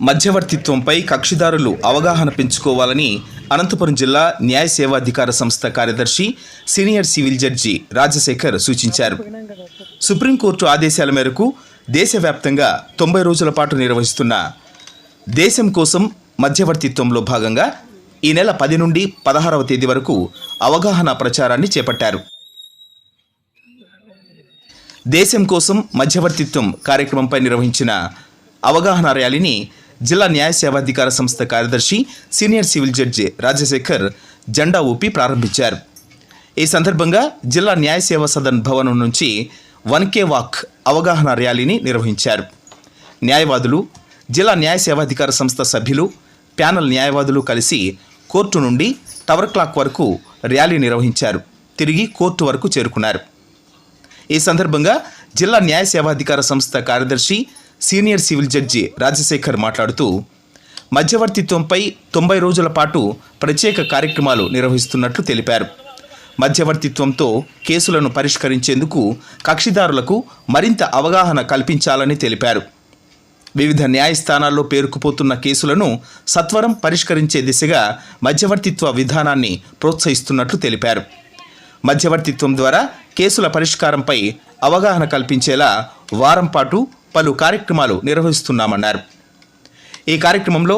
మధ్యవర్తిత్వంపై కక్షిదారులు అవగాహన పెంచుకోవాలని అనంతపురం జిల్లా న్యాయ సేవాధికార సంస్థ కార్యదర్శి సీనియర్ సివిల్ జడ్జి రాజశేఖర్ సూచించారు. సుప్రీంకోర్టు ఆదేశాల మేరకు దేశవ్యాప్తంగా తొంభై రోజుల పాటు నిర్వహిస్తున్న దేశం కోసం మధ్యవర్తిత్వంలో భాగంగా ఈ నెల పది నుండి పదహారవ తేదీ వరకు అవగాహన ప్రచారాన్ని చేపట్టారు. దేశం కోసం మధ్యవర్తిత్వం కార్యక్రమంపై నిర్వహించిన అవగాహన ర్యాలీని జిల్లా న్యాయ సేవాధికార సంస్థ కార్యదర్శి సీనియర్ సివిల్ జడ్జి రాజశేఖర్ జెండా ఊపి ప్రారంభించారు. ఈ సందర్భంగా జిల్లా న్యాయ సేవా సదన్ భవనం నుంచి వన్ కే వాక్ అవగాహన ర్యాలీని నిర్వహించారు. న్యాయవాదులు జిల్లా న్యాయ సేవాధికార సంస్థ సభ్యులు ప్యానల్ న్యాయవాదులు కలిసి కోర్టు నుండి టవర్ క్లాక్ వరకు ర్యాలీ నిర్వహించారు. తిరిగి కోర్టు వరకు చేరుకున్నారు. ఈ సందర్భంగా జిల్లా న్యాయ సేవాధికార సంస్థ కార్యదర్శి సీనియర్ సివిల్ జడ్జి రాజశేఖర్ మాట్లాడుతూ మధ్యవర్తిత్వంపై తొంభై రోజుల పాటు ప్రత్యేక కార్యక్రమాలు నిర్వహిస్తున్నట్లు తెలిపారు. మధ్యవర్తిత్వంతో కేసులను పరిష్కరించేందుకు కక్షిదారులకు మరింత అవగాహన కల్పించాలని తెలిపారు. వివిధ న్యాయస్థానాల్లో పేరుకుపోతున్న కేసులను సత్వరం పరిష్కరించే దిశగా మధ్యవర్తిత్వ విధానాన్ని ప్రోత్సహిస్తున్నట్లు తెలిపారు. మధ్యవర్తిత్వం ద్వారా కేసుల పరిష్కారంపై అవగాహన కల్పించేలా వారం పాటు పలు కార్యక్రమాలు నిర్వహిస్తున్నామన్నారు. ఈ కార్యక్రమంలో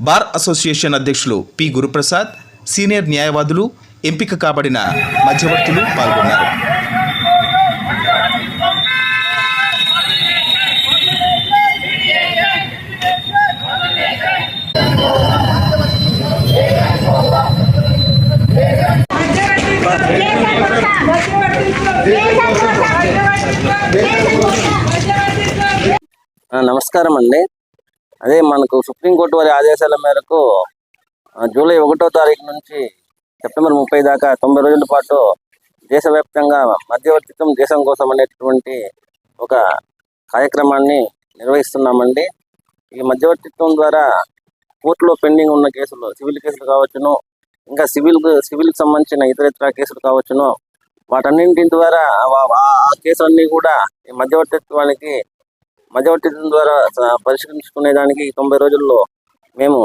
బార్ అసోసియేషన్ అధ్యక్షులు పి. గురుప్రసాద్ సీనియర్ న్యాయవాదులు ఎంపిక కాబడిన మధ్యవర్తులు పాల్గొన్నారు. నమస్కారం అండి. అదే మనకు సుప్రీంకోర్టు వారి ఆదేశాల మేరకు జూలై ఒకటో తారీఖు నుంచి సెప్టెంబర్ ముప్పై దాకా తొంభై రోజుల పాటు దేశవ్యాప్తంగా మధ్యవర్తిత్వం దేశం కోసం అనేటువంటి ఒక కార్యక్రమాన్ని నిర్వహిస్తున్నామండి. ఈ మధ్యవర్తిత్వం ద్వారా కోర్టులో పెండింగ్ ఉన్న కేసులు సివిల్ కేసులు కావచ్చును ఇంకా సివిల్ సివిల్కి సంబంధించిన ఇతర ఇతర కేసులు కావచ్చును. వాటన్నింటి ద్వారా ఆ- ఆ కేసులన్నీ కూడా ఈ మధ్యవర్తిత్వానికి మధ్యవర్తి ద్వారా పరిష్కరించుకునే దానికి ఈ తొంభై రోజుల్లో మేము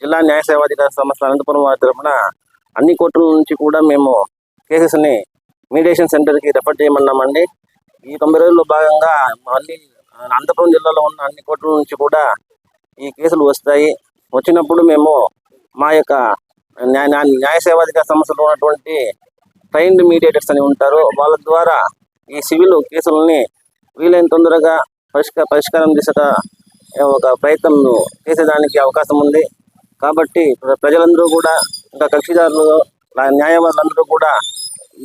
జిల్లా న్యాయ సేవాధికార సంస్థ అనంతపురం వారి తరఫున అన్ని కోర్టుల నుంచి కూడా మేము కేసెస్ని మీడియేషన్ సెంటర్కి రెఫర్ చేయమన్నామండి. ఈ తొంభై రోజుల్లో భాగంగా మళ్ళీ అనంతపురం జిల్లాలో ఉన్న అన్ని కోర్టుల నుంచి కూడా ఈ కేసులు వస్తాయి. వచ్చినప్పుడు మేము మా యొక్క న్యాయ న్యాయ సేవాధికార సంస్థలో ఉన్నటువంటి ట్రైన్డ్ మీడియేటర్స్ అని ఉంటారు. వాళ్ళ ద్వారా ఈ సివిల్ కేసులని వీలైన తొందరగా పరిష్క పరిష్కారం దిశగా ఒక ప్రయత్నం చేసేదానికి అవకాశం ఉంది. కాబట్టి ప్రజలందరూ కూడా ఇంకా కక్షిదారులు న్యాయవాదులందరూ కూడా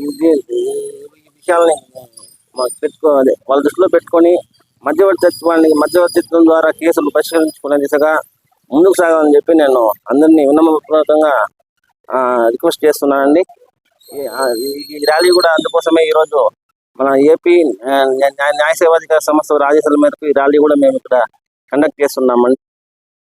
ఇది ఈ విషయాల్ని పెట్టుకో అదే వాళ్ళ దృష్టిలో పెట్టుకొని మధ్యవర్తిత్వాన్ని మధ్యవర్తిత్వం ద్వారా కేసులు పరిష్కరించుకునే దిశగా ముందుకు సాగాలని చెప్పి నేను అందరినీ వినమ్రపూర్వకంగా రిక్వెస్ట్ చేస్తున్నానండి. ఈ ర్యాలీ కూడా అందుకోసమే ఈరోజు మన ఏపీ ఆ, న్యాయ సేవాధికార సంస్థ ఆదేశాల మేరకు ఈ ర్యాలీ కూడా మేము ఇక్కడ కండక్ట్ చేస్తున్నామండి.